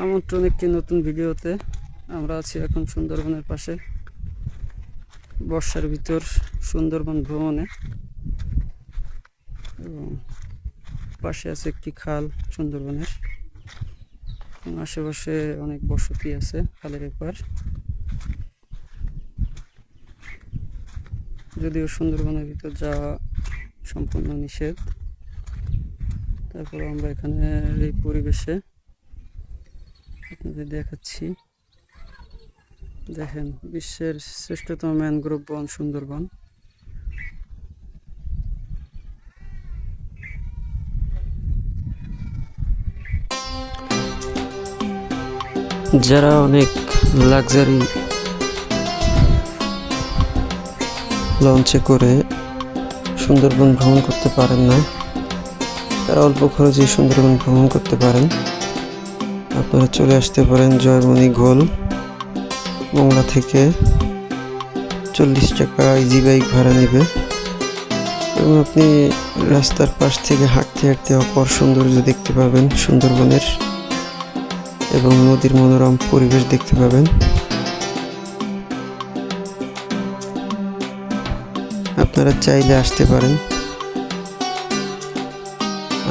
আমন্ত্রণ একটি নতুন ভিডিওতে আমরা আছি এখন সুন্দরবনের পাশে, বর্ষার ভিতর সুন্দরবন ভ্রমণে। এবং পাশে আছে একটি খাল সুন্দরবনের। আশেপাশে অনেক বসতি আছে খালের এপার। যদিও সুন্দরবনের ভিতর যাওয়া সম্পূর্ণ নিষেধ। তারপর আমরা এখানে এই পরিবেশে আপনাদের দেখাচ্ছি। দেখেন, বিশ্বের শ্রেষ্ঠতম ম্যানগ্রোভ বন সুন্দরবন। যারা অনেক লাক্সারি লঞ্চে করে সুন্দরবন ভ্রমণ করতে পারেন না, তারা অল্প খরচে সুন্দরবন ভ্রমণ করতে পারেন। আপনারা চলে আসতে পারেন জয়মণি গোল মোংলা থেকে চল্লিশ টাকা ইজি বাইক ভাড়া নেবে। এবং আপনি রাস্তার পাশ থেকে হাঁটতে হাঁটতে অপর সৌন্দর্য দেখতে পাবেন, সুন্দরবনের এবং নদীর মনোরম পরিবেশ দেখতে পাবেন। আপনারা চাইলে আসতে পারেন।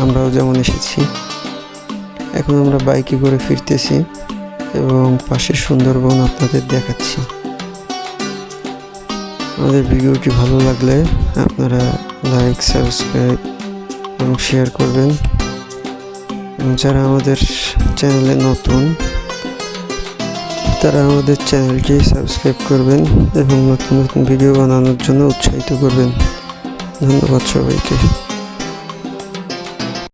আমরাও যেমন এসেছি। এখন আমরা বাইকে করে ফিরতেছি এবং পাশের সুন্দরবন আপনাদের দেখাচ্ছি। আমাদের ভিডিওটি ভালো লাগলে আপনারা লাইক সাবস্ক্রাইব এবং শেয়ার করবেন। যারা আমাদের চ্যানেলে নতুন, তারা আমাদের চ্যানেলটি সাবস্ক্রাইব করবেন এবং নতুন নতুন ভিডিও বানানোর জন্য উৎসাহিত করবেন। ধন্যবাদ সবাইকে।